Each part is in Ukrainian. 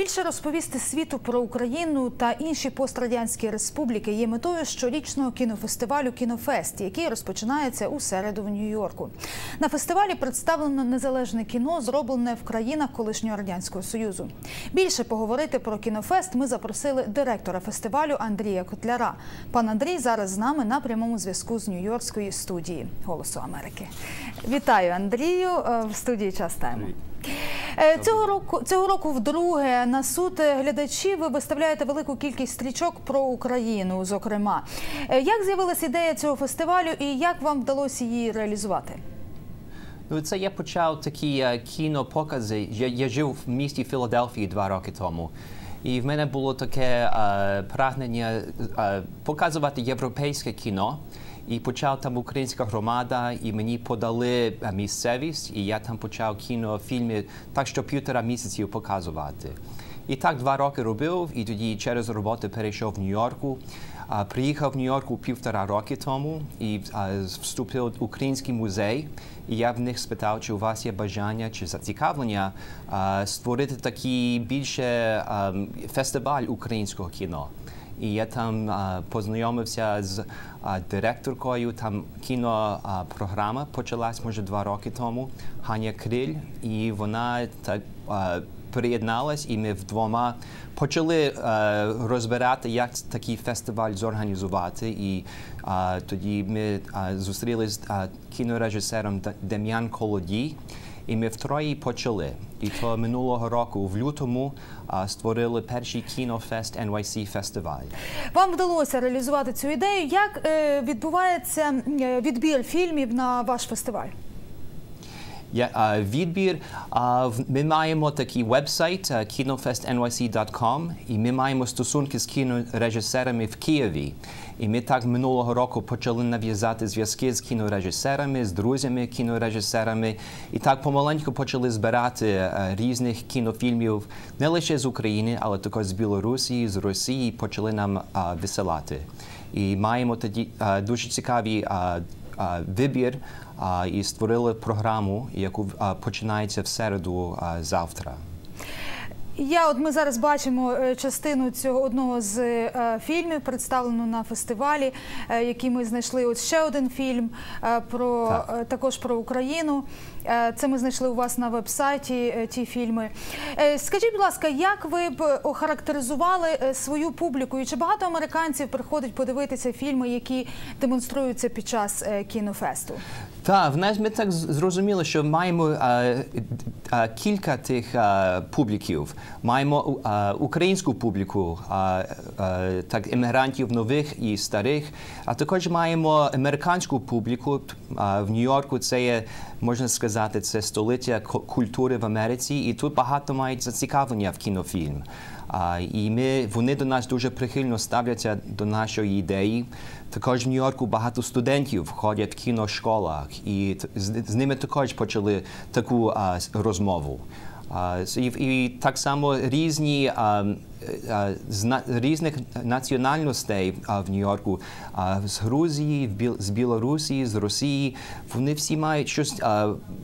Більше розповісти світу про Україну та інші пострадянські республіки є метою щорічного кінофестивалю Кінофест, який розпочинається у середу в Нью-Йорку. На фестивалі представлено незалежне кіно, зроблене в країнах колишнього радянського союзу. Більше поговорити про кінофест ми запросили директора фестивалю Андрія Котляра. Пан Андрій зараз з нами на прямому зв'язку з Нью-Йоркської студії Голосу Америки. Вітаю Андрію е, в студії Час Тайму. Е, Цього року цього року вдруге на суд глядачів ви виставляєте велику кількість стрічок про Україну. Зокрема, Е, як з'явилася ідея цього фестивалю і як вам вдалося її реалізувати? Ну, це я почав такі е, кінопокази. Я, я жив в місті Філадельфії два роки тому. І в мене було таке е, прагнення е, показувати європейське кіно. І почав там українська громада, і мені подали е, місцевість, і я там почав кінофільми так, що півтора місяців показувати. І так два роки робив, і тоді через роботу перейшов в Нью-Йорку. Приїхав в Нью-Йорку півтора роки тому і вступив в український музей. І я в них спитав, чи у вас є бажання чи зацікавлення створити такий більше фестиваль українського кіно. І я там познайомився з директоркою. Там кінопрограма почалась може два роки тому. Ханя Криль, і вона так приєдналась, і ми вдвома почали е, розбирати, як такий фестиваль зорганізувати. І тоді ми зустрілися з кінорежисером Дем'ян Колодій. І ми втроє почали. І то минулого року, в лютому, створили перший кінофест NYC фестиваль. Вам вдалося реалізувати цю ідею. Як е, відбувається е, відбір фільмів на ваш фестиваль? А, відбір. Ми маємо такий веб-сайт а, kinofestnyc.com і ми маємо стосунки з кінорежисерами в Києві. І ми так минулого року почали нав'язати зв'язки з кінорежисерами, з друзями кінорежисерами. І так помаленьку почали збирати е, різних кінофільмів не лише з України, але також з Білорусі, з Росії. Почали нам висилати. І маємо тоді дуже цікаві вибір і створили програму, яку а, починається в середу завтра. Я от ми зараз бачимо е, частину цього одного з е, фільмів, представлену на фестивалі, е, який ми знайшли. От ще один фільм е, про Так. також про Україну. Це ми знайшли у вас на веб-сайті ті фільми. Скажіть, будь ласка, як ви б охарактеризували свою публіку? І чи багато американців приходить подивитися фільми, які демонструються під час кінофесту? Так, в нас ми так зрозуміли, що маємо кілька тих публіків. Маємо українську публіку, так емігрантів нових і старих, а також маємо американську публіку. В Нью-Йорку це є, можна сказати, це столиття ку- культури в Америці, і тут багато мають зацікавлення в кінофільм. А, і ми, вони до нас дуже прихильно ставляться до нашої ідеї. Також в Нью-Йорку багато студентів ходять в кіношколах, і з, з ними також почали таку а, с- розмову. І, так само різні з різних національностей в Нью-Йорку, з Грузії, з Білорусі, з Росії. Вони всі мають щось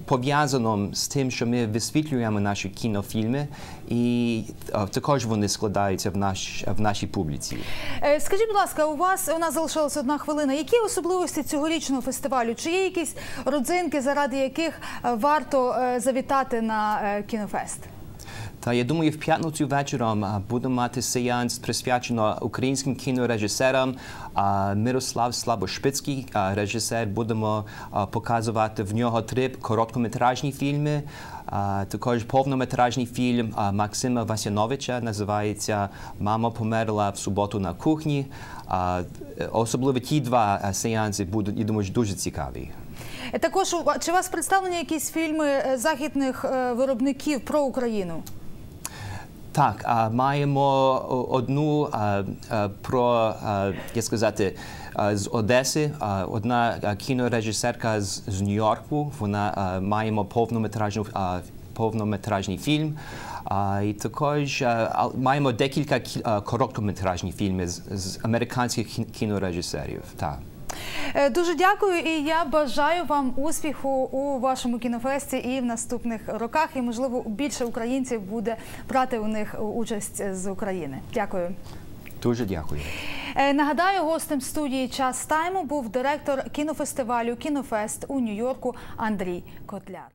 пов'язано з тим, що ми висвітлюємо наші кінофільми, і також вони складаються в, наш, в нашій публіці. Е, Скажіть, будь ласка, у вас у нас залишилася одна хвилина. Які особливості цьогорічного фестивалю? Чи є якісь родзинки, заради яких е, варто е, завітати на е, кінофест? Та я думаю, в п'ятницю вечором будемо мати сеанс присвячено українським кінорежисерам. Мирослав Слабошпицький, режисер, будемо показувати в нього три короткометражні фільми. Також повнометражний фільм Максима Васяновича називається Мама померла в суботу на кухні. Особливо ті два сеанси будуть, я думаю, дуже цікаві. Е, Також чи у вас представлені якісь фільми е, західних е, виробників про Україну? Так, а, маємо одну про, як сказати, з Одеси. Одна кінорежисерка з, з Нью-Йорку. Вона маємо повнометражну повнометражний фільм. А, і також а, маємо декілька короткометражних фільмів з, з американських кін- кінорежисерів. Так. Е, Дуже дякую, і я бажаю вам успіху у вашому кінофесті і в наступних роках. І можливо більше українців буде брати у них участь з України. Дякую. Дуже дякую. Е, Нагадаю, гостем студії час тайму був директор кінофестивалю Кінофест у Нью-Йорку Андрій Котляр.